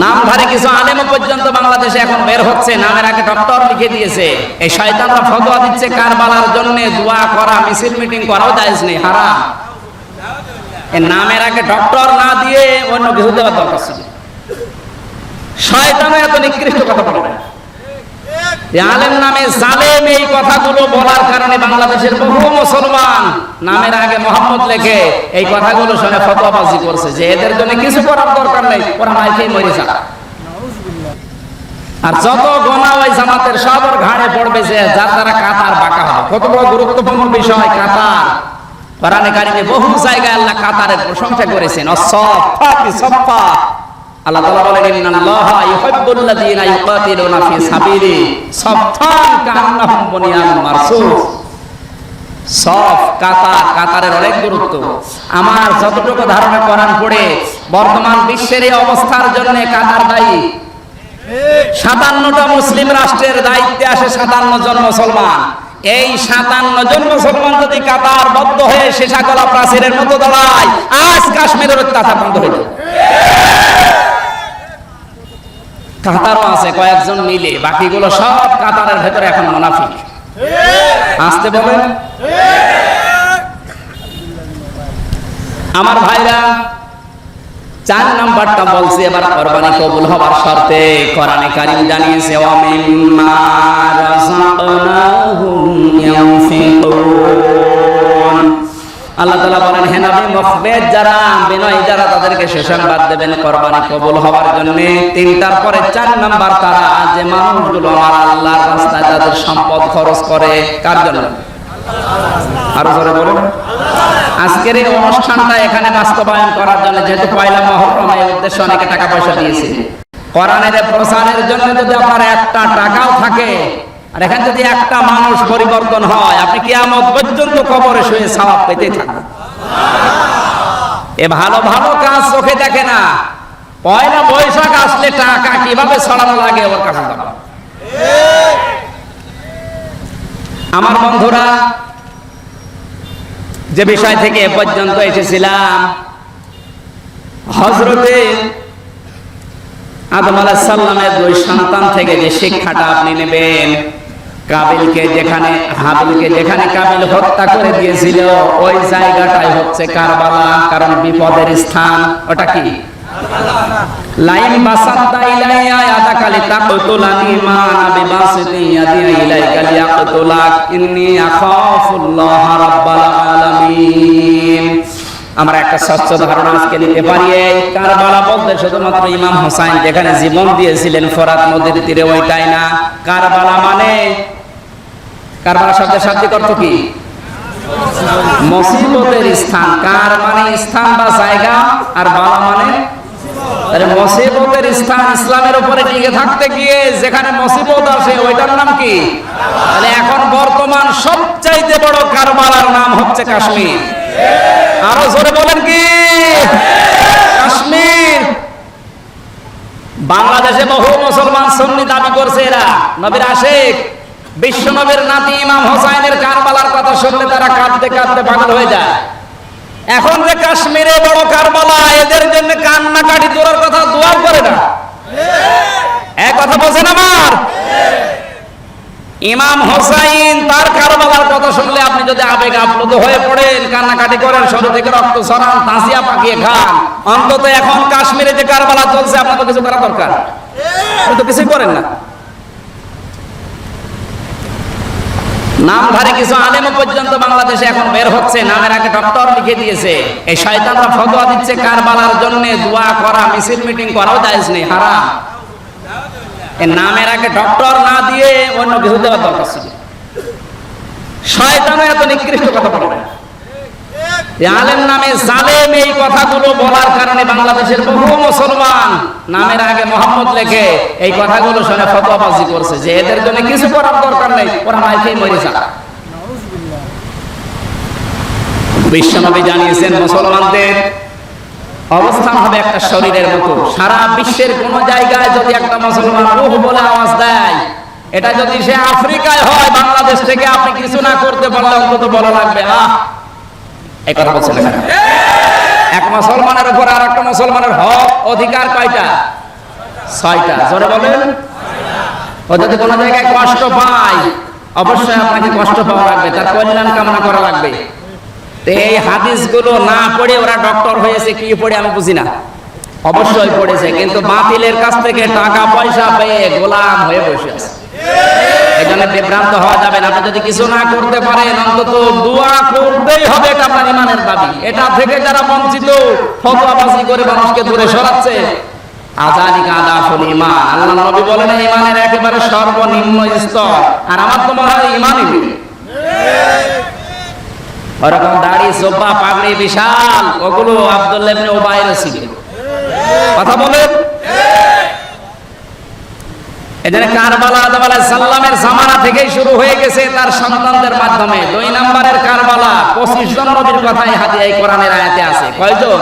নামধারী কিছু আলেম পর্যন্ত বাংলাদেশে এখন বের হচ্ছে, নামের আগে ডক্টর লিখে দিয়েছে। এই শয়তানরা ফতোয়া দিচ্ছে কারবালার জন্য, দোয়া করা, মিছিল মিটিং করাও জায়েজ নেই, হারাম। এই নামের আগে ডক্টর না দিয়ে অন্য কিছু দেওয়া দরকার ছিল। শয়তানও এত নিকৃষ্ট কথা বলে আলেম নামে জালেম এই কথাগুলো বলার কারণে বাংলাদেশের বহু মুসলমান নামের আগে মোহাম্মদ লেখে। এই কথাগুলো শুনে ফতোয়াবাজি করছে যে এদের জন্য কিছু করার দরকার নেই, ওরা মাইকেই মরে আর যত গোনা ওই জামাতের সব ঘাড়ে পড়বে যে যার দ্বারা কাতার বাঁকা হবে। কত বড় গুরুত্বপূর্ণ বিষয়, কাতার। কোরআনে কারিমে বহু জায়গায় আল্লাহ কাতারের প্রশংসা করেছেন। অসফা বিসফা আল্লাহ তাআলা বলেন ইউহিব্বুল ইউকাতিলুনা কান্নাহুম বুনিয়ানুন মারসুস সফ কাতার কাতারের অনেক গুরুত্ব। আমার যতটুকু ধারণা কোরআন পড়ে, বর্তমান বিশ্বের এই অবস্থার জন্য কাতার দায়ী। সাতান্নটা মুসলিম রাষ্ট্রের দায়িত্বে আসে সাতান্ন জন মুসলমান। এই সাতান্ন জন মুসলমান যদি কাতার বদ্ধ হয়ে শেষাকলা প্রাচীরের মতো দাঁড়ায়, আজ কাশ্মীরের অত্যাচার বন্ধ হয়ে যাবে। কাতারও আছে, কয়েকজন মিলে। বাকিগুলো সব কাতারের ভেতরে এখন মোনাফিক। আসতে বলেন। আমার ভাইরা, চার নাম্বারটা বলছে, এবার কোরবানি কবুল হবার শর্তে কোরআনে কারীম জানিয়েছে, ওয়া মিম্মা রাযাকনাহুম ইউনফিকুন আল্লাহ তাআলা বলেন, হে নবী মুখবেদ যারা, বিনয় যারা তাদেরকে সুসংবাদ দেবেন, কোরবানি কবুল হওয়ার জন্য। তিনটার পরে চার নাম্বার তারা, যে মানুষগুলো আমার আল্লাহর রাস্তায় তাদের সম্পদ খরচ করে, কার জন্য? আরও জোরে বলুন। আজকের এই অনুষ্ঠানটা এখানে বাস্তবায়ন করার জন্য যেহেতু পয়লা মহরম, এই উদ্দেশ্যে অনেকে টাকা পয়সা দিয়েছে। কোরআনের এই প্রচারের জন্য যদি আপনার একটা টাকাও থাকে আর এখানে যদি একটা মানুষ পরিবর্তন হয়, আপনি কিয়ামত পর্যন্ত কবরে শুয়ে সওয়াব পেতে থাকবেন এ ভালো ভালো কাজ চোখে দেখে না। পয়লা বৈশাখ আসলে টাকা কীভাবে ছড়ানো লাগে ওর কাছে আমার বন্ধুরা, যে বিষয় থেকে এ পর্যন্ত এসেছিলাম হজরতে আদম আলাহ সাল্লামের দুই সন্তান থেকে যে শিক্ষাটা আপনি নেবেন কাবিলকে যেখানে, হাবিলকে যেখানে কাবিল হত্যা করে দিয়েছিল, ওই জায়গাটাই হচ্ছে কারবালা, কারণ বিপদের স্থান। ওটা কি? লাইন ইন্নী আখাফুল্লাহ রাব্বাল আলামিন। আমরা একটা স্বচ্ছ ধারণা আজকে নিতে পারি এই কারবালা বলতে শুধুমাত্র ইমাম হোসাইন যেখানে জীবন দিয়েছিলেন, ফরাত নদীর তীরে ওইটাই না। কারবালা মানে? কারবালা শব্দের শাব্দিক অর্থ কি? মুসিবতের স্থান। কার মানে স্থান বা জায়গা? আর বালা মানে? আরে মুসিবতের স্থান ইসলামের উপরে টিকে থাকতে গিয়ে যেখানে মুসিবত আসে, ওইটার নাম কি? তাহলে এখন বর্তমান সবচাইতে বড় কারবালার নাম হচ্ছে কাশ্মীর। আরও জোরে বলেন কি? কাশ্মীর। বাংলাদেশে বহু মুসলমান সুন্নি দাবি করছে এরা। নবীর আশেক বিশ্ব নবীর নাতি ইমাম হোসাইনের কারবালার কথা শুনলে তারা কাঁদতে কাঁদতে পাগল হয়ে যায়। এখন যে কাশ্মীরে বড় কারবালা, এদের জন্য কান্নাকাটি তোলার কথা দোয়ার করে না। এক কথা বলছেন আমার ইমাম হোসাইন তার কারবালার কথা শুনলে আপনি যদি আবেগ আপ্লুত হয়ে পড়েন, কান্নাকাটি করেন, শরীর থেকে রক্ত সরান তাঁসিয়া পাকিয়ে খান, অন্তত এখন কাশ্মীরে যে কারবালা চলছে, আপনার তো কিছু করা দরকার। তো কিছুই করেন না। নামধারী কিছু আলেম পর্যন্ত বাংলাদেশে এখন বের হচ্ছে, নামের আগে ডক্টর লিখে দিয়েছে, এই শয়তানরা ফতোয়া দিচ্ছে কারবালার জন্য দোয়া করা, মিছিল মিটিং করাও জায়েজ নেই, হারাম। নামের আগে ডক্টর না দিয়ে অন্য কিছু দেওয়ার দরকার ছিল শয়তানও এত নিকৃষ্ট কথা বলে আলেম নামে জালেম এই কথাগুলো বলার কারণে বাংলাদেশের বহু মুসলমান নামের আগে মোহাম্মদ লেখে, এই কথাগুলো শুনে ফতোয়াবাজি করছে যে এদের জন্য কিছু করার দরকার নেই, ওরা মাইকেই মরে বিশ্বনবী জানিয়েছেন, মুসলমানদের অবস্থান হবে একটা শরীরের মতো। সারা বিশ্বের কোন জায়গায় যদি একটা মুসলমান রুহ বলে আওয়াজ দেয়, এটা যদি সে আফ্রিকায় হয়, বাংলাদেশ থেকে আপনি কিছু না করতে পারলে অন্তত বলা লাগবে, আহ! এই কথা বলছেন। এক মুসলমানের উপর আর একটা মুসলমানের হক অধিকার কয়টা? ছয়টা। জোরে বলেন। ও যদি কোনো জায়গায় কষ্ট পায়, অবশ্যই আপনাকে কষ্ট পাওয়া লাগবে, তার কল্যাণ কামনা করা লাগবে। এই হাদিসগুলো না পড়ে ওরা ডক্টর হয়েছে, কি পড়ে আমি বুঝি না। অবশ্যই পড়েছে, কিন্তু বাতিলের কাছ থেকে টাকা পয়সা পেয়ে গোলাম হয়ে বসে আছে। এই বিভ্রান্ত হওয়া যাবে না। যদি কিছু না করতে পারেন, অন্তত দোয়া করতেই হবে এটা আপনার ইমানের দাবি। এটা থেকে যারা বঞ্চিত, ফতোয়াবাজি করে মানুষকে দূরে সরাচ্ছে। আজানিকা আদাফুল ইমান আল্লাহ নবী বলেন ইমানের একেবারে সর্বনিম্ন স্তর। আর আমার তো মনে হয় ইমানই নেই ওরকম দাড়ি সোপা পাগড়ি বিশাল। ওগুলো আব্দুল্লাহ ইবনে উবাইর কথা বলেন? কারবালা আদাবালা সাল্লামের জামানা থেকেই শুরু হয়ে গেছে তার সন্তানদের মাধ্যমে। দুই নম্বরের কারবালা 25 জন নবীর কথাই হাতিয়ায় কোরআনের আয়াতে আছে। কয়জন?